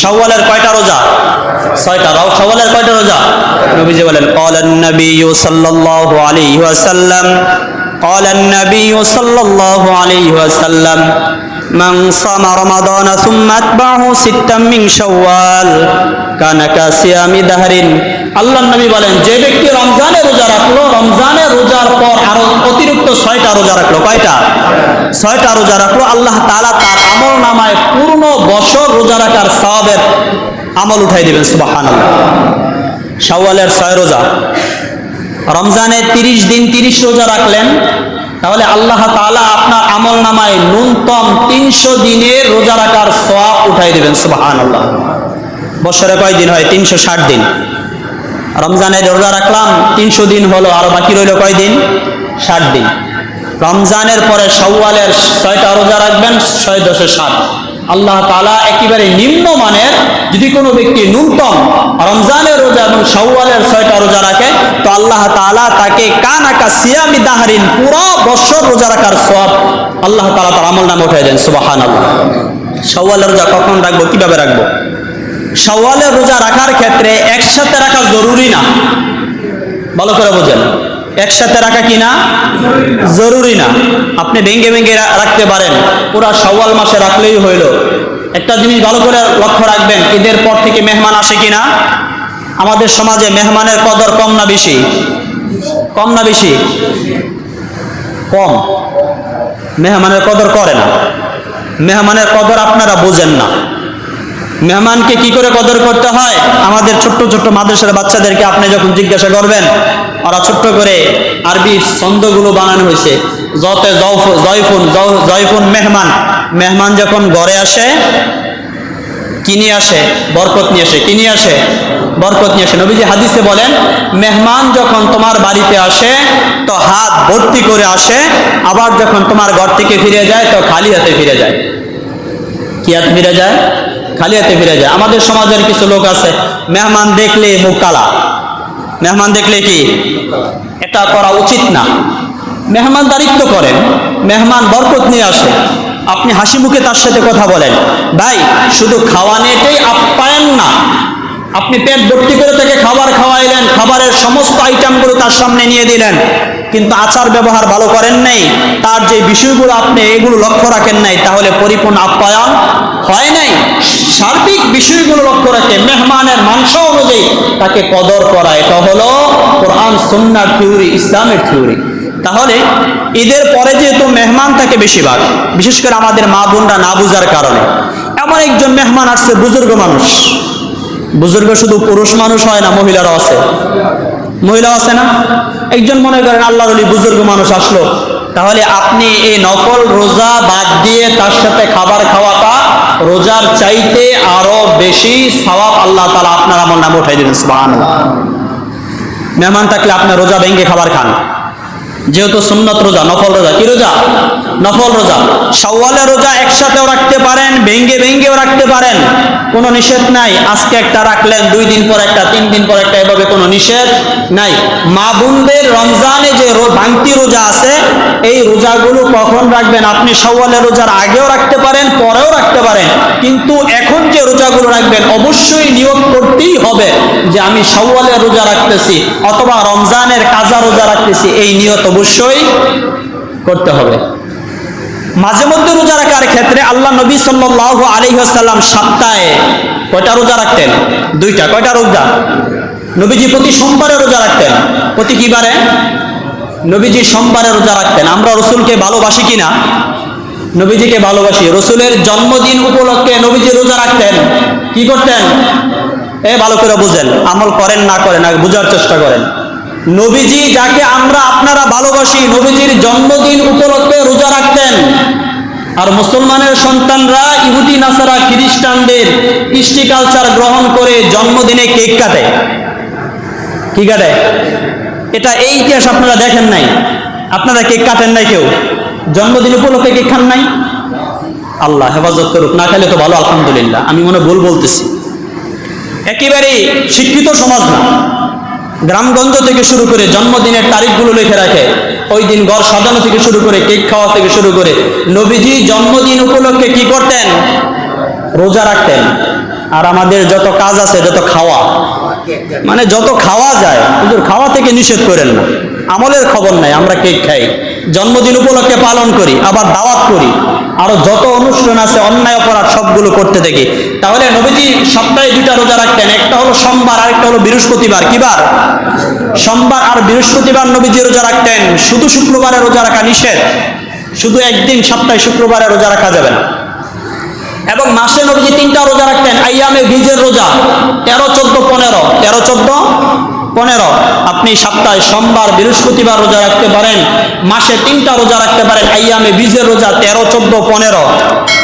শাওয়ালের কয়টা রোজা? ছয়টা। রাও, শাওয়ালের কয়টা রোজা? নবীজি বলেন, ক্বালান নবী সাল্লাল্লাহু আলাইহি ওয়াসাল্লাম, ক্বালান নবী সাল্লাল্লাহু আলাইহি ওয়াসাল্লাম من صام رمضان ثم أتبعه ستا من شوال كان كصيام دهر আল্লাহ নবী বলেন যে ব্যক্তি রমজানে রোজা রাখলো রমজানে রোজার পর আরো অতিরিক্ত ছয়টা রোজা রাখলো কয়টা ছয়টা রোজা রাখলো আল্লাহ তাআলা তার আমল নামায় পূর্ণ বছর রোজা রাখার সওয়াবের আমল উঠাই দিবেন সুবহানাল্লাহ শাওয়ালের ছয় রোজা রমজানে তিরিশ দিন তিরিশ রোজা রাখলেন তাহলে আল্লাহ তালা আপনার আমল নামায় ন্যূনতম তিনশো দিনের রোজা রাখার সোয়াব উঠাই দেবেন দিবেন সুবহানাল্লাহ। বছরে কয় দিন হয়? তিনশো ষাট দিন। রমজানে রোজা রাখলাম, তিনশো দিন হলো, আর বাকি রইল কয় দিন? ষাট দিন। রমজানের পরে সওয়ালের ছয়টা রোজা রাখবেন, ছয় দশে ষাট আল্লাহ তালা একেবারে নিম্ন মানের যদি কোনো ব্যক্তি ন্যূনতম রমজানের রোজা এবং সওয়ালের ছয়টা রোজা রাখে, তো আল্লাহ তালা তাকে কান আঁকা সিয়ামি দাহারিন, পুরো বছর রোজা রাখার সব আল্লাহ তালা তার আমল নামে উঠে দেন সুবাহান আল্লাহ সওয়ালের রোজা কখন রাখব, কীভাবে রাখব? সওয়ালের রোজা রাখার ক্ষেত্রে একসাথে রাখা জরুরি না? ভালো করে বোঝেন। একসাথে রাখা কি না? জরুরি না। আপনি ভেঙ্গে ভেঙ্গে রাখতে পারেন। পুরা সওয়াল মাসে রাখলেই হইল। একটা জিনিস ভালো করে লক্ষ্য রাখবেন, ঈদের পর থেকে মেহমান আসে কি না? আমাদের সমাজে মেহমানের কদর কম না বেশি? কম না বেশি? কম। মেহমানের কদর করে না। মেহমানের কদর আপনারা বোঝেন না। মেহমানকে কি করে কদর করতে হয়? আমাদের ছোট্ট ছোট্ট মাদ্রাসার বাচ্চাদেরকে আপনি যখন জিজ্ঞাসা করবেন, ওরা ছোট্ট করে আরবি ছন্দগুলো বানানো হয়েছে। যতে জয়ফ- জয়ফুন জয়- জয়ফুন মেহমান। মেহমান যখন ঘরে আসে, কি নিয়ে আসে? বরকত নিয়ে আসে। কি নিয়ে আসে? বরকত নিয়ে আসে। নবীজি হাদিসে বলেন, মেহমান যখন তোমার বাড়িতে আসে, তো হাত ভর্তি করে আসে, আবার যখন তোমার ঘর থেকে ফিরে যায়, তো খালি হাতে ফিরে যায়। কি হাতে ফিরে যায়? খালি হাতে ফিরে যায়। আমাদের সমাজের কিছু লোক আছে, মেহমান দেখলে মুখ কালা। মেহমান দেখলে কি? এটা করা উচিত না। মেহমান দারিত্ব করেন, মেহমান বরকত নিয়ে আসে। আপনি হাসি মুখে তার সাথে কথা বলেন। ভাই, শুধু খাওয়ানেটাই আপ্যায়ন না। আপনি পেট ভর্তি করে তাকে খাবার খাওয়াইলেন, খাবারের সমস্ত আইটেমগুলো তার সামনে নিয়ে দিলেন। কিন্তু আচার ব্যবহার ভালো করেন নাই। তার যে বিষয়গুলো আপনি এগুলো লক্ষ্য রাখেন নাই, তাহলে পরিপূর্ণ আপ্যায়ন হয় নাই। সার্বিক বিষয়গুলো লক্ষ্য রাখে মেহমানের মাংস অনুযায়ী তাকে কদর করা, এটা হলো কোরআন, সুন্নার থিওরি, ইসলামের থিওরি। তাহলে ঈদের পরে যেহেতু মেহমান থাকে বেশিরভাগ, বিশেষ করে আমাদের মা বোনরা না বুঝার কারণে, এমন একজন মেহমান আসছে, বুজুর্গ মানুষ। বুজুর্গ শুধু পুরুষ মানুষ হয় না, মহিলারাও আছে। মহিলা আছে না? একজন মনে করেন আল্লাহর অলি বুজুর্গ মানুষ আসলো। তাহলে আপনি এই নকল রোজা বাদ দিয়ে তার সাথে খাবার খাওয়াটা রোজার চাইতে আরও বেশি সওয়াব আল্লাহ তালা আপনার আমল নামে উঠাই দেবেন সুবাহ মেহমান থাকলে আপনার রোজা ভেঙ্গে খাবার খান। যেহেতু সুন্নত রোজা, নফল রোজা, কি রোজা? নফল রোজা। সওয়ালের রোজা একসাথেও রাখতে পারেন, ভেঙ্গে ভেঙ্গেও রাখতে পারেন, কোনো নিষেধ নাই। আজকে একটা রাখলেন, দুই দিন পর একটা, তিন দিন পর একটা, এভাবে কোনো নিষেধ নাই। মা বোনদের রমজানে যে ভাঙতি রোজা আছে, এই রোজাগুলো কখন রাখবেন? আপনি সওয়ালের রোজার আগেও রাখতে পারেন, পরেও রাখতে পারেন। কিন্তু এখন যে রোজাগুলো রাখবেন, অবশ্যই নিয়োগ করতেই হবে যে আমি সওয়ালের রোজা রাখতেছি অথবা রমজানের কাজা রোজা রাখতেছি, এই নিয়ত অবশ্যই করতে হবে। মাঝে মধ্যে রোজা রাখার ক্ষেত্রে আল্লাহ নবী সাল্লাল্লাহু আলাইহি ওয়াসাল্লাম সপ্তাহে কয়টা রোজা রাখতেন? দুইটা। কয়টা রোজা? নবীজি প্রতি সোমবারে রোজা রাখতেন। প্রতি কি বারে? নবীজি সোমবারে রোজা রাখতেন। আমরা রসুলকে ভালোবাসি কিনা? নবীজিকে ভালোবাসি। রসুলের জন্মদিন উপলক্ষে নবীজি রোজা রাখতেন। কি করতেন? এ ভালো করে বুঝেন। আমল করেন, না করেন, আগে বুঝার চেষ্টা করেন। নবীজি যাকে আমরা আপনারা ভালোবাসি, নবীজির জন্মদিন উপলক্ষে রোজা রাখতেন। আর মুসলমানের সন্তানরা ইহুদি, নাসারা, খ্রিস্টানদের কৃষ্টি কালচার গ্রহণ করে জন্মদিনে কেক কাটে। কি কাটে? এটা এই ইতিহাস আপনারা দেখেন নাই। আপনারা কেক কাটেন নাই কেউ। জন্মদিন উপলক্ষে কেক খান নাই? আল্লাহ হেফাজত করুক, না খেলে তো ভালো, আলহামদুলিল্লাহ। আমি মনে ভুল বলতেছি। একেবারে শিক্ষিত সমাজ না। গ্রামগঞ্জ থেকে শুরু করে জন্মদিনের তারিখগুলো লিখে রাখে। ওই দিন ঘর সাজানো থেকে শুরু করে, কেক খাওয়া থেকে শুরু করে। নবীজি জন্মদিন উপলক্ষে কি করতেন? রোজা রাখতেন। আর আমাদের যত কাজ আছে, যত খাওয়া মানে যত খাওয়া যায়, হুজুর, খাওয়া থেকে নিষেধ করেন না। আমলের খবর নাই, আমরা কেক খাই। জন্মদিন উপলক্ষে পালন করি, আবার দাওয়াত করি। আরও যত অনুষ্ঠান আছে, অন্যায় অপরাধ সবগুলো করতে থাকি তাহলে নবীজি সপ্তাহে দুইটা রোজা রাখতেন, একটা হলো সোমবার আর একটা হলো বৃহস্পতিবার। কিবার সোমবার আর বৃহস্পতিবার নবীজি রোজা রাখতেন। শুধু শুক্রবারে রোজা রাখা নিষেধ, শুধু একদিন সপ্তাহে শুক্রবারে রোজা রাখা যাবে না। এবং মাসে নবীজি তিনটা রোজা রাখতেন। আইয়ামে বীজের রোজা, তেরো, চোদ্দ, পনেরো। তেরো, চোদ্দ, পনেরো। আপনি সপ্তাহে সোমবার, বৃহস্পতিবার রোজা রাখতে পারেন, মাসে তিনটা রোজা রাখতে পারেন। আইয়ামে বীজের রোজা, তেরো, চোদ্দ, পনেরো।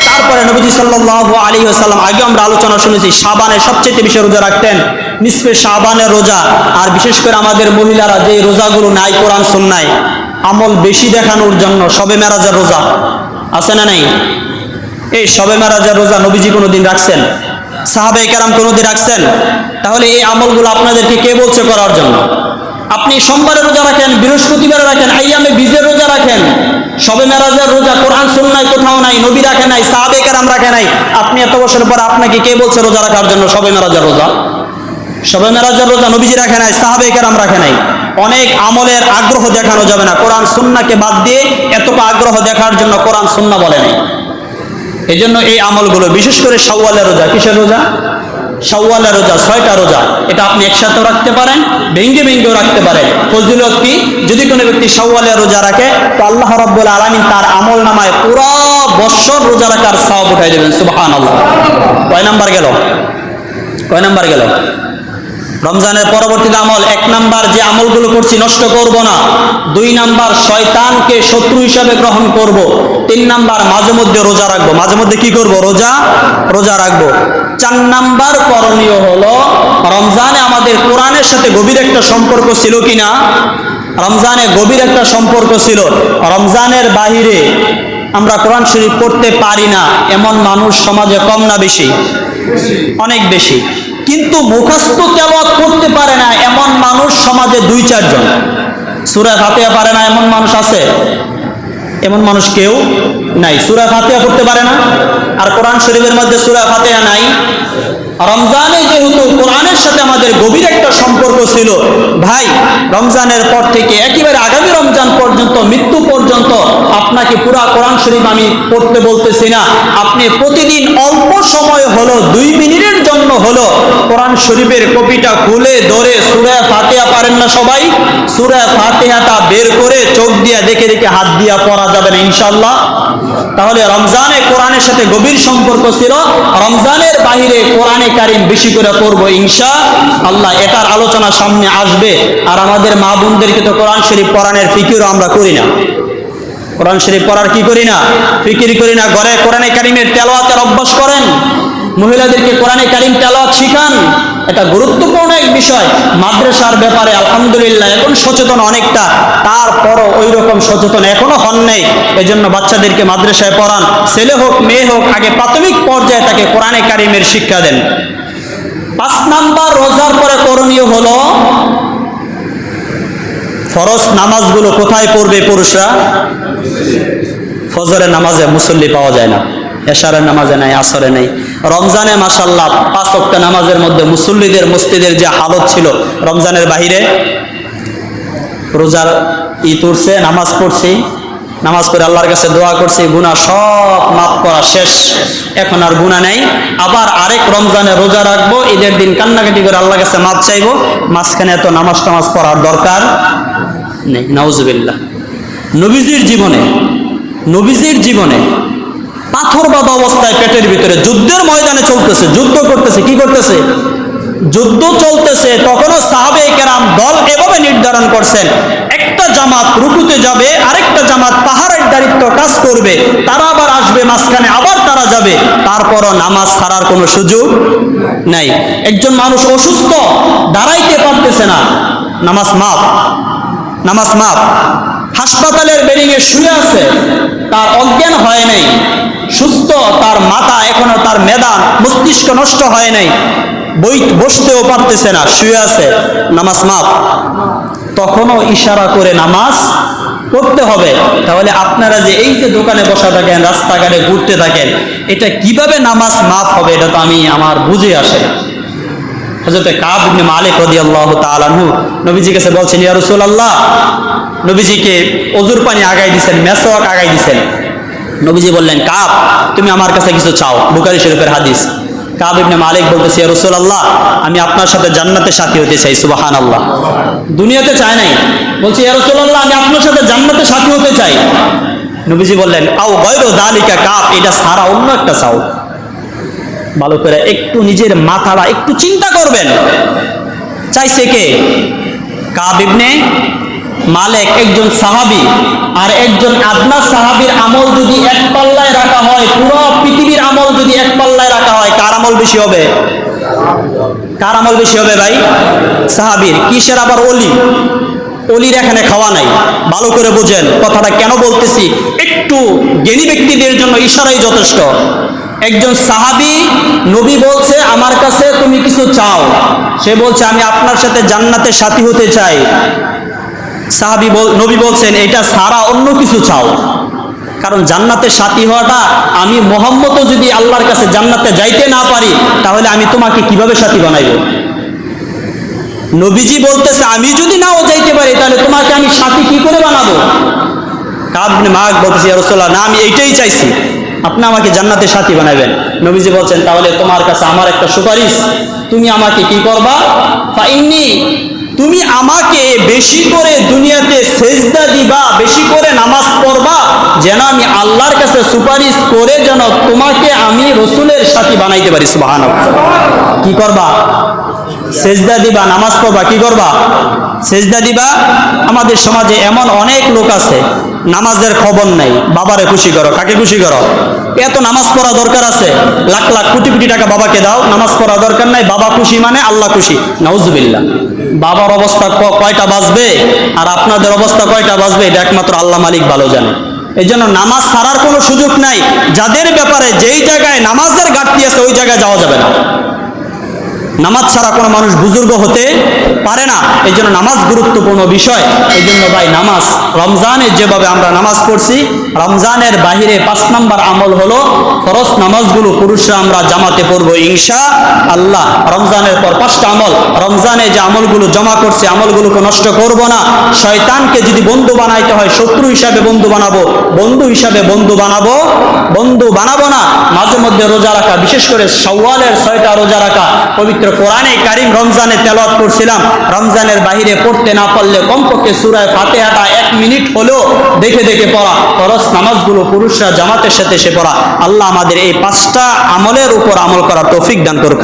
তারপরে নবীজি সাল্লাল্লাহু আলাইহি ওয়াসাল্লাম, আগে আমরা আলোচনা শুনেছি সাবানে সবচেয়ে বেশি রোজা রাখতেন, নিসফে সাবানের রোজা। আর বিশেষ করে আমাদের মহিলারা যে রোজাগুলো নাই, কোরআন, সুন্নায়, আমল বেশি দেখানোর জন্য সবে মেরাজের রোজা। আছে না নাই? এই সবে মেরাজের রোজা নবীজি কোনোদিন রাখছেন? সাহাবে কেরাম কোনোদিন রাখছেন? তাহলে এই আমলগুলো আপনাদেরকে কে বলছে করার জন্য? আপনি সোমবারে রোজা রাখেন, বৃহস্পতিবারে রাখেন, আইয়ামে বীজের রোজা রাখেন। সবে মেরাজের রোজা কোরআন, সুন্নায় কোথাও নাই, নবী রাখে নাই সাহাবে কেরাম রাখে নাই। আপনি এত বছর পর আপনাকে কে বলছে রোজা রাখার জন্য সবে মেরাজের রোজা? সবে মেরাজের রোজা নবীজি রাখে নাই সাহাবে কেরাম রাখে নাই। অনেক আমলের আগ্রহ দেখানো যাবে না। কোরআন, সুন্নাকে বাদ দিয়ে এতটা আগ্রহ দেখার জন্য কোরআন, সুন্না বলে নাই। এই জন্য এই আমলগুলো, বিশেষ করে সাওয়ালের রোজা, কিসের রোজা? সাওয়ালের রোজা, ছয়টা রোজা। এটা আপনি একসাথেও রাখতে পারেন, ভেঙ্গে ভেঙ্গেও রাখতে পারেন। ফজলুল কি? যদি কোনো ব্যক্তি সাওয়ালের রোজা রাখে, তো আল্লাহ রব্বুল আলমিন তার আমল নামায় পুরো বৎসর রোজা রাখার সওয়াব উঠাই দেবেন সুবাহান আল্লাহ কয় নাম্বার গেল? কয় নাম্বার গেল? রমজানের পরবর্তীতে আমল, এক নাম্বার যে আমলগুলো করছি, নষ্ট করব না। দুই নাম্বার, শয়তানকে শত্রু হিসাবে গ্রহণ করব। তিন নাম্বার, মাঝে মধ্যে রোজা রাখব। মাঝে মধ্যে কি করব? রোজা রোজা রাখব। চার নাম্বার করণীয় হলো, রমজানে আমাদের কোরআনের সাথে গভীর একটা সম্পর্ক ছিল কিনা? রমজানে গভীর একটা সম্পর্ক ছিল। রমজানের বাহিরে আমরা কোরআন শরীফ পড়তে পারি না। এমন মানুষ সমাজে কম না বেশি? অনেক বেশি। কিন্তু মুখস্থ তেলাওয়াত করতে পারে না এমন মানুষ সমাজে দুই, চারজন। সূরা ফাতিহা পারে না এমন মানুষ আছে? এমন মানুষ কেউ নাই। সুরা ফাতিহা পড়তে পারে না, আর কোরআন শরীফের মধ্যে সুরা ফাতিহা নাই। রমজানে যেহেতু কোরআনের সাথে আমাদের গভীর একটা সম্পর্ক ছিল, ভাই, রমজানের পর থেকে একেবারে আগামী রমজান পর্যন্ত, মৃত্যু পর্যন্ত আপনাকে পুরা কোরআন শরীফ আমি পড়তে বলতেছি না। আপনি প্রতিদিন অল্প সময় হলো দুই মিনিটের হলো কোরআন শরীফের কপিটা খুলে ধরে সুরা ফাতিহা পারেন না সবাই? সুরা ফাতিহাটা বের করে চোখ দিয়া দেখে দেখে হাত দিয়া পড়া যাবে না ইনশাল্লাহ তাহলে রমজানে কোরআনের সাথে গভীর সম্পর্ক ছিল। রমজানের বাহিরে কোরআনে কারিম বেশি করে পড়ব ইনশা আল্লাহ এটার আলোচনা সামনে আসবে। আর আমাদের মা বোনদেরকে তো কোরআন শরীফ কোরআনের ফিকিরও আমরা করি না। কোরআন শরীফ পড়ার কি করি না? ফিকির করি না। ঘরে কোরআনে কারিমের তেলাওয়াতের অভ্যাস করেন। মহিলাদেরকে কোরআনে কারিম তেলাওয়াত শিখান। এটা গুরুত্বপূর্ণ এক বিষয়। মাদ্রাসার ব্যাপারে আলহামদুলিল্লাহ এখন সচেতন অনেকটা। তারপরও ওই রকম সচেতন এখনও হন নেই। এজন্য বাচ্চাদেরকে মাদ্রাসায় পড়ান। ছেলে হোক, মেয়ে হোক, আগে প্রাথমিক পর্যায়ে তাকে কোরআনে কারিমের শিক্ষা দেন। পাঁচ নাম্বার রোজার পরে করণীয় হলো, ফরজ নামাজগুলো কোথায় পড়বে পুরুষরা? ফজরের নামাজে মুসল্লি পাওয়া যায় না। এশারের নামাজে নাই আসরে নেই। রমজানে মাসাল্লাহ পাঁচ অক্ট নামাজের মধ্যে মুসল্লিদের মসজিদের যে হালত ছিল রমজানের বাহিরে, রোজার ই তুরছে, নামাজ পড়ছি, নামাজ পড়ে আল্লাহর কাছে দোয়া করছি, গুনাহ সব মাফ করা শেষ। এখন আর গুনাহ নেই। আবার আরেক রমজানে রোজা রাখব, ঈদের দিন কান্নাকাটি করে আল্লাহর কাছে মাপ চাইব, মাঝখানে এত নামাজ টামাজ পড়ার দরকার নেই। নাউজুবিল্লাহ। নবীজির জীবনে নবীজির জীবনে পাথর বাঁধা অবস্থায় পেটের ভিতরে যুদ্ধের ময়দানে চলতেছে, যুদ্ধ করতেছে, কি করতেছে? যুদ্ধ চলতেছে, তখনও সাহাবে কেরাম দল এভাবে নির্ধারণ করছেন, একটা জামাত রুকুতে যাবে, আরেকটা জামাত পাহাড়ের দায়িত্ব কাজ করবে, তারা আবার আসবে মাঝখানে, আবার তারা যাবে, তারপরও নামাজ ছাড়ার কোনো সুযোগ নাই। একজন মানুষ অসুস্থ, দাঁড়াইতে পারতেছে না। নামাজ মাপ নামাজ মাপ হাসপাতালের বেরিংয়ে শুয়ে আছে, তার অজ্ঞান হয় নাই, সুস্থ, তার মাথা এখনও তার মেধা মস্তিষ্ক নষ্ট হয় নাই বই বসতেও পারতেছে না, শুয়ে আছে, নামাজ মাপ তখনও ইশারা করে নামাজ করতে হবে। তাহলে আপনারা যে এই যে দোকানে বসা থাকেন, রাস্তাঘাটে ঘুরতে থাকেন, এটা কীভাবে নামাজ মাফ হবে, এটা তো আমি, আমার বুঝে আসে না। হজরত কাব ইবনে মালিক রাদিয়াল্লাহু তাআলা আনহু নবীজি কাছে বলছেন, ইয়া রাসূলুল্লাহ। নবীজিকে অজুর পানি আগাই দিবেন মেসওয়াক আগাই দিবেন নবীজি বললেন, কাব, তুমি আমার কাছে কিছু চাও। বুখারী শরীফের হাদিস। কাব ইবনে মালিক বলতেছে, ইয়া রাসূলুল্লাহ, আমি আপনার সাথে জান্নাতে সাথী হতে চাই, সুবহানাল্লাহ। দুনিয়াতে চাই নাই। বলছি, ইয়া রাসূলুল্লাহ, আমি আপনার সাথে জান্নাতে সাথী হতে চাই। নবীজি বললেন, আও গায়রু যালিকা কাব, এটা সারা অন্য একটা চাও। ভালো করে একটু নিজের মাথাটা একটু চিন্তা করবেন। চাইছে কে? কাব ইবনে মালেক, একজন সাহাবি। আর একজন আদনা সাহাবির আমল যদি এক পাল্লায় রাখা হয়, পুরো পৃথিবীর আমল যদি এক পাল্লায় রাখা হয়, কার আমল বেশি হবে? কার আমল বেশি হবে ভাই? সাহাবির। কিসের আবার অলি? অলির এখানে খাওয়া নাই। ভালো করে বুঝেন, কথাটা কেন বলতেছি? একটু জ্ঞানী ব্যক্তিদের জন্য ইশারাই যথেষ্ট। একজন সাহাবি নবী বলছে, আমার কাছে তুমি কিছু চাও। সে বলছে, আমি আপনার সাথে জান্নাতে সাথী হতে চাই। সাহাবি নবী বলছেন, এটা সারা অন্য কিছু চাও। কারণ জান্নাতে সাথী হওয়াটা, আমি মোহাম্মদ যদি আল্লাহর কাছে জান্নাতে যাইতে না পারি, তাহলে আমি তোমাকে কীভাবে সাথী বানাইব? নবীজি বলতেছে, আমি যদি নাও যাইতে পারি, তাহলে তোমাকে আমি সাথী কি করে বানাবো? কাবনে মাগ বলতেছি, "ইয়া না, আমি এইটাই চাইছি। আপনি আমাকে জান্নাতে সাথী বানাবেন। নবীজি বলছেন, তাহলে তোমার কাছে আমার একটা সুপারিশ। তুমি আমাকে কি করবা? ফাইন্নি, তুমি আমাকে বেশি করে দুনিয়াতে সেজদা দিবা, বেশি করে নামাজ পড়বা, যেন আমি আল্লাহর কাছে সুপারিশ করে যেন তোমাকে আমি রসুলের সাথী বানাইতে পারি। সুবহানাল্লাহ। কি করবা? সেজদা দিবা, নামাজ পড়বা, কি করবা? সেজদা দিবা? আমাদের সমাজে এমন অনেক লোক আছে নামাজের খবর নাই। বাবারে খুশি করো, কাকে খুশি করো? এত নামাজ পড়া দরকার আছে? লাখ লাখ কোটি কোটি টাকা বাবাকে দাও, নামাজ পড়া দরকার নাই, বাবা খুশি মানে আল্লাহ খুশি। নাউজুবিল্লাহ। বাবার অবস্থা কয়টা বাজবে? আর আপনাদের অবস্থা কয়টা বাজবে? এটা একমাত্র আল্লাহ মালিক ভালো জানে। এই জন্য নামাজ ছাড়ার কোনো সুযোগ নাই। যাদের ব্যাপারে যেই জায়গায় নামাজের ঘাটতি আছে, ওই জায়গায় যাওয়া যাবে না। নামাজ ছাড়া কোনো মানুষ বুজুর্গ হতে পারে না। এই জন্য নামাজ গুরুত্বপূর্ণ বিষয়। এই জন্য ভাই, নামাজ, রমজানে যেভাবে আমরা নামাজ পড়ছি, রমজানের বাহিরে পাঁচ নাম্বার আমল হলো ফরজ নামাজগুলো পুরুষরা আমরা জামাতে পড়ব ইনশা আল্লাহ। রমজানের পর পাঁচটা আমল। রমজানে যে আমলগুলো জমা করছে, আমলগুলোকে নষ্ট করব না। শয়তানকে যদি বন্ধু বানাইতে হয়, শত্রু হিসাবে বন্ধু বানাবো, বন্ধু হিসাবে বন্ধু বানাবো বন্ধু বানাবো না। মাঝে মধ্যে রোজা রাখা, বিশেষ করে সওয়ালের ছয়টা রোজা রাখা, পবিত্র কোরআনে কারিম রমজানে তেলত করছিলাম। রমজানের বাহিরে পড়তে না পারলে কমপক্ষে সুরায় ফাতে ফাতেহাটা এক মিনিট হলেও দেখে দেখে পড়া। খরচ নামাজগুলো পুরুষরা জামাতের সাথে সে পড়া। আল্লাহ আমাদের এই পাঁচটা আমলের উপর আমল করা তৌফিক দান করুক